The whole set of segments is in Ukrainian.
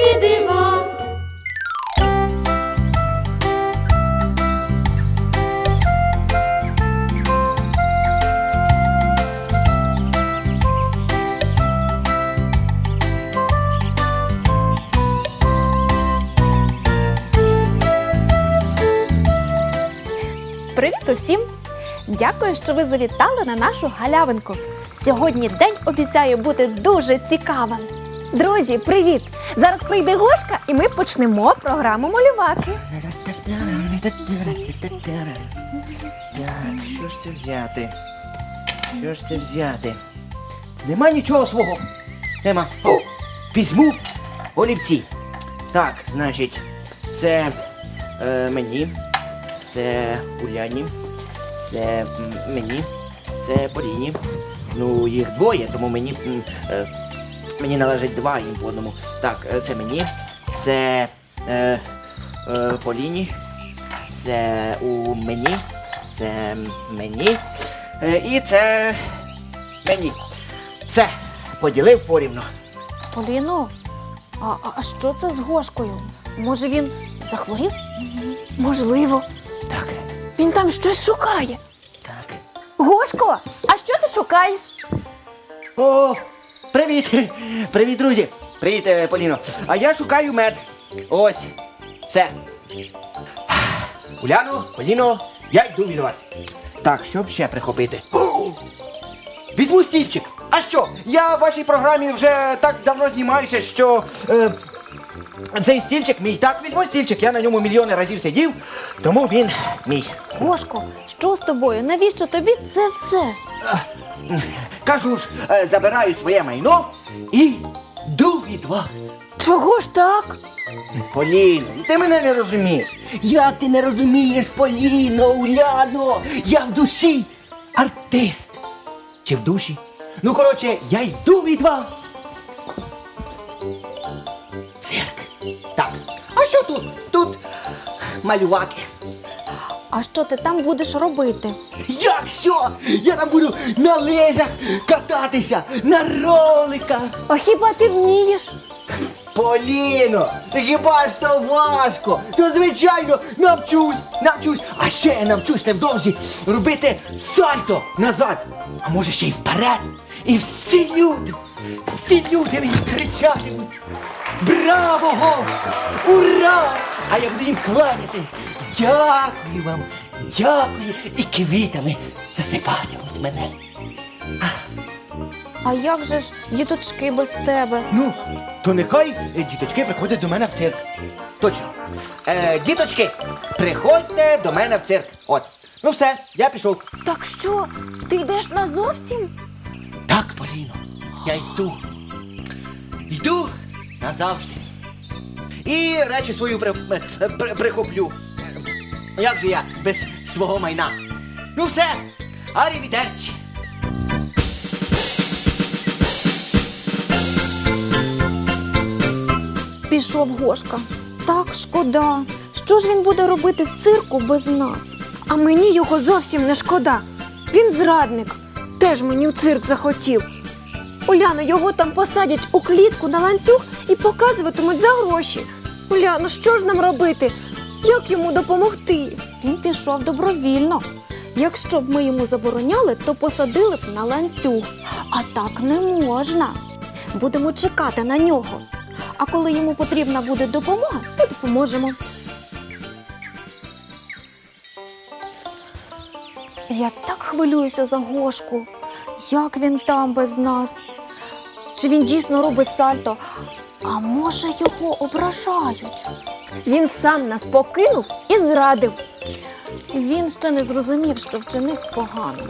Дива. Привіт усім! Дякую, що ви завітали на нашу галявинку. Сьогодні день обіцяє бути дуже цікавим. Друзі, привіт! Зараз прийде Гошка, і ми почнемо програму малюваки. Так, що ж це взяти? Що ж це взяти? Нема нічого свого. Нема. О, візьму олівці. Так, значить, це е, мені, це Уляні, це мені, це Поліні. Ну, їх двоє, тому мені. е, мені належить два їм по одному. Так, е, це мені, це е, е, Поліні, це у мені, це мені. Е, і це мені. Все, поділив порівну. Поліно, а, а- а що це з Гошкою? Може він захворів? Можливо, Так, він там щось шукає. так. Гошко, а що ти шукаєш? О, привіт! Привіт, друзі! Привіт, е, Поліно. А я шукаю мед. Ось. Це. Уляно, Поліно, я йду від вас. Так, щоб ще прихопити. Візьму стільчик. А що? Я в вашій програмі вже так давно знімаюся, що. Е, цей стільчик мій. Так, візьму стільчик, я на ньому мільйони разів сидів, тому він мій. Гошко, що з тобою? Навіщо тобі це все? Кажу ж, е, забираю своє майно і йду від вас. Чого ж так? Поліно, ти мене не розумієш. Як ти не розумієш, Поліно, Уляно? Я в душі артист. Чи в душі? Ну, коротше, я йду від вас. Цирк. Так. А що тут? Тут малюваки. А що ти там будеш робити? Як що? Я там буду на лижах кататися, на роликах. А хіба ти вмієш? Поліно, хіба ж то важко? То звичайно навчусь, навчусь. А ще я навчусь невдовзі робити сальто назад. А може ще й вперед. І всі люди, всі люди мені кричатимуть. Браво, Гошка! Ура! А я буду їм кланятись. Дякую вам, дякую. І квітами засипатимуть мене. А як же ж діточки без тебе? Ну, то нехай е, діточки приходять до мене в цирк. Точно. Е, діточки, приходьте до мене в цирк. От. Ну все, я пішов. Так що, ти йдеш назовсім? Так, Поліно, я йду. Йду назавжди. І речі свою при, е, при, прихоплю. Як же я без свого майна? Ну все, арівідерчі. Пішов Гошка. Так шкода. Що ж він буде робити в цирку без нас? А мені його зовсім не шкода. Він зрадник. Теж мені в цирк захотів. Уляно, його там посадять у клітку на ланцюг і показуватимуть за гроші. Уляно, що ж нам робити? Як йому допомогти? Він пішов добровільно. Якщо б ми йому забороняли, то посадили б на ланцюг. А так не можна. Будемо чекати на нього. А коли йому потрібна буде допомога, то допоможемо. Я так хвилююся за Гошку. Як він там без нас? Чи він дійсно робить сальто? А може його ображають? Він сам нас покинув і зрадив. Він ще не зрозумів, що вчинив погано.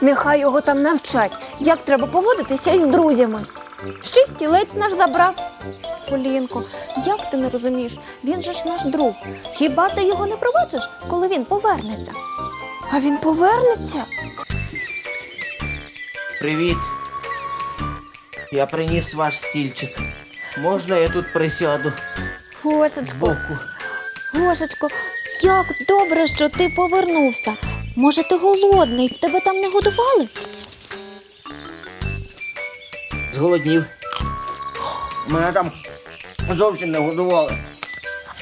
Нехай його там навчать, як треба поводитися із друзями. Ще стілець наш забрав. Полінко, як ти не розумієш? Він же ж наш друг. Хіба ти його не пробачиш, коли він повернеться? А він повернеться? Привіт. Я приніс ваш стільчик. Можна я тут присяду Гошечко? Гошечко, як добре, що ти повернувся. Може, ти голодний, в тебе там не годували? Зголоднів. Мене там зовсім не годували.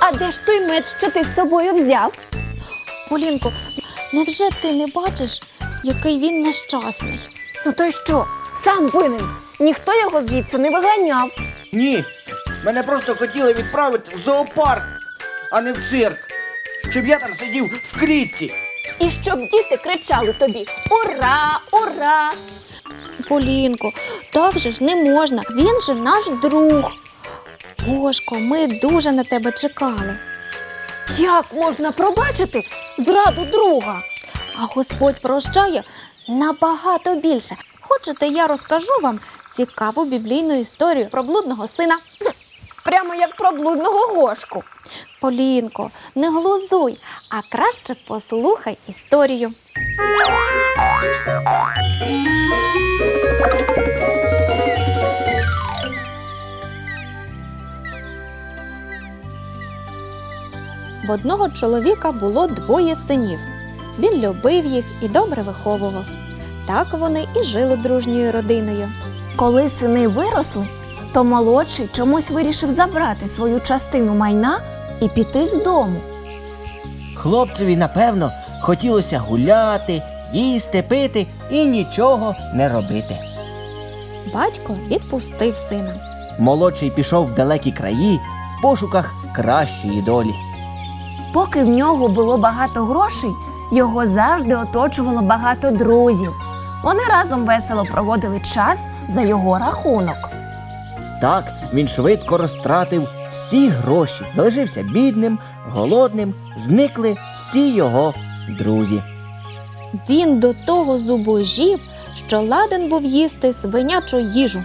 А де ж той меч, що ти з собою взяв? Полінко, невже ти не бачиш, який він нещасний? Ну то й що? Сам винен. Ніхто його звідси не виганяв. Ні. Мене просто хотіли відправити в зоопарк, а не в цирк. Щоб я там сидів в клітці. І щоб діти кричали тобі Ура! Ура! Полінко, так же ж не можна. Він же наш друг. Гошко, ми дуже на тебе чекали. Як можна пробачити зраду друга? А Господь прощає набагато більше. Хочете, я розкажу вам цікаву біблійну історію про блудного сина? Прямо як про блудного гошку. Полінко, не глузуй, а краще послухай історію. В одного чоловіка було двоє синів. Він любив їх і добре виховував. Так вони і жили дружньою родиною. Коли сини виросли, то молодший чомусь вирішив забрати свою частину майна і піти з дому. Хлопцеві, напевно, хотілося гуляти, їсти, пити і нічого не робити. Батько відпустив сина. Молодший пішов в далекі краї в пошуках кращої долі. Поки в нього було багато грошей, його завжди оточувало багато друзів. Вони разом весело проводили час за його рахунок. Так він швидко розтратив всі гроші, залишився бідним, голодним, зникли всі його друзі. Він до того зубожів, що ладен був їсти свинячу їжу.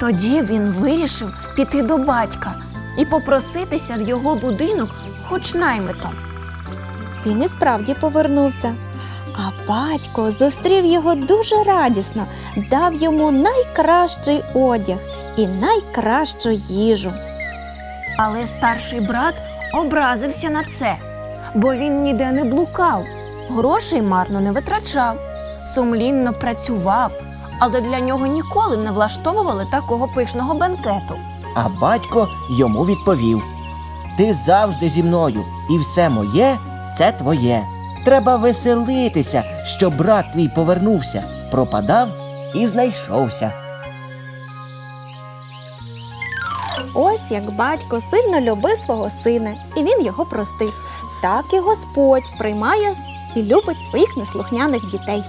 Тоді він вирішив піти до батька і попроситися в його будинок хоч наймитом. Він і справді повернувся. А батько зустрів його дуже радісно, дав йому найкращий одяг і найкращу їжу. Але старший брат образився на це, бо він ніде не блукав, грошей марно не витрачав, сумлінно працював, але для нього ніколи не влаштовували такого пишного бенкету. А батько йому відповів: Ти завжди зі мною, і все моє це твоє. Треба веселитися, що брат твій повернувся, пропадав і знайшовся. Ось як батько сильно любив свого сина, і він його простив. Так і Господь приймає і любить своїх неслухняних дітей.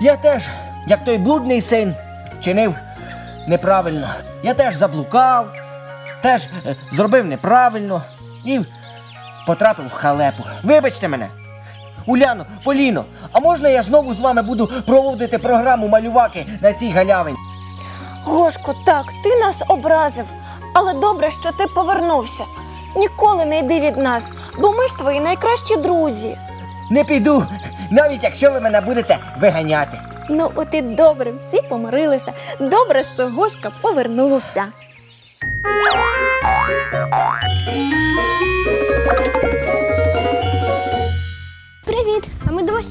Я теж, як той блудний син, чинив неправильно. Я теж заблукав, теж е, зробив неправильно і потрапив в халепу. Вибачте мене. Уляно, Поліно, а можна я знову з вами буду проводити програму малюваки на цій галявині? Гошко, так, ти нас образив, але добре, що ти повернувся. Ніколи не йди від нас, бо ми ж твої найкращі друзі. Не піду, навіть якщо ви мене будете виганяти. Ну, от і добре, всі помирилися. Добре, що Гошка повернувся.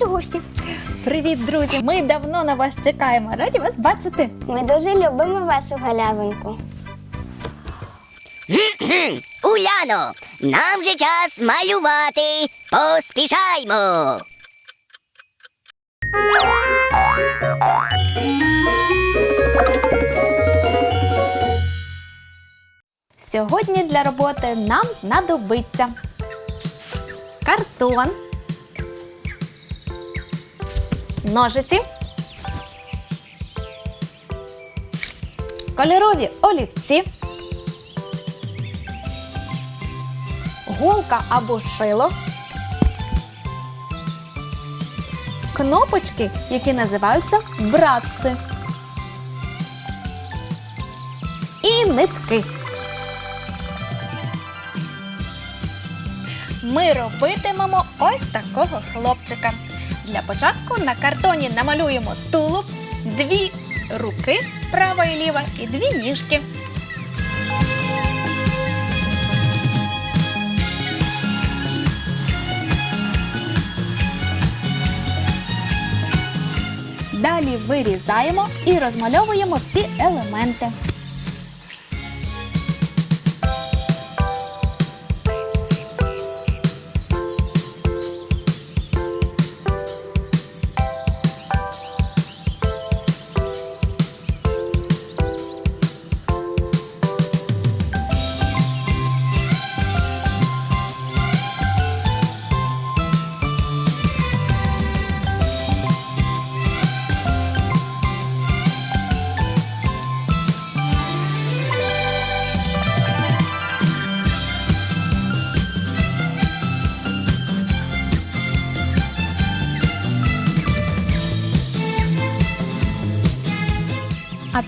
У гості. Привіт, друзі! Ми давно на вас чекаємо. Раді вас бачити. Ми дуже любимо вашу галявинку. Уляно, нам же час малювати. Поспішаймо. Сьогодні для роботи нам знадобиться картон, ножиці, кольорові олівці, голка або шило, кнопочки, які називаються братси. І нитки. Ми робитимемо ось такого хлопчика. Для початку на картоні намалюємо тулуб, дві руки, права і ліва, і дві ніжки. Далі вирізаємо і розмальовуємо всі елементи.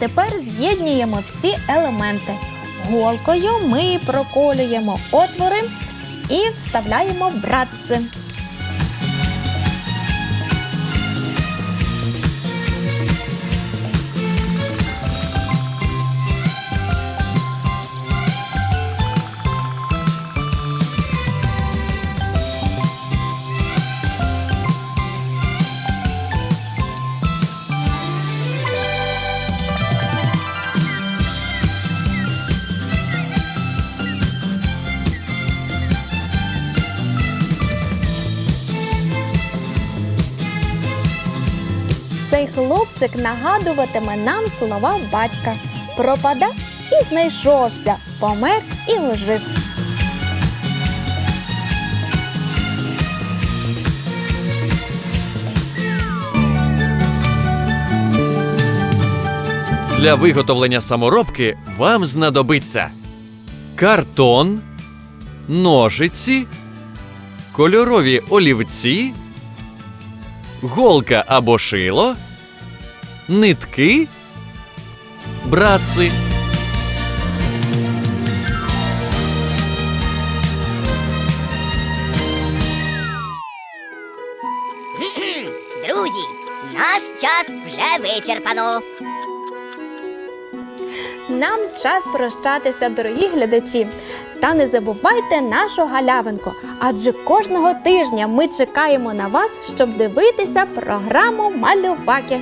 Тепер з'єднуємо всі елементи. Голкою ми проколюємо отвори і вставляємо братці. Хлопчик нагадуватиме нам слова батька. Пропада і знайшовся, помер і ожив. Для виготовлення саморобки вам знадобиться картон, ножиці, кольорові олівці, голка або шило, нитки, братси. Друзі, наш час вже вичерпано. Нам час прощатися, дорогі глядачі. Та не забувайте нашу галявинку, адже кожного тижня ми чекаємо на вас, щоб дивитися програму Малюваки.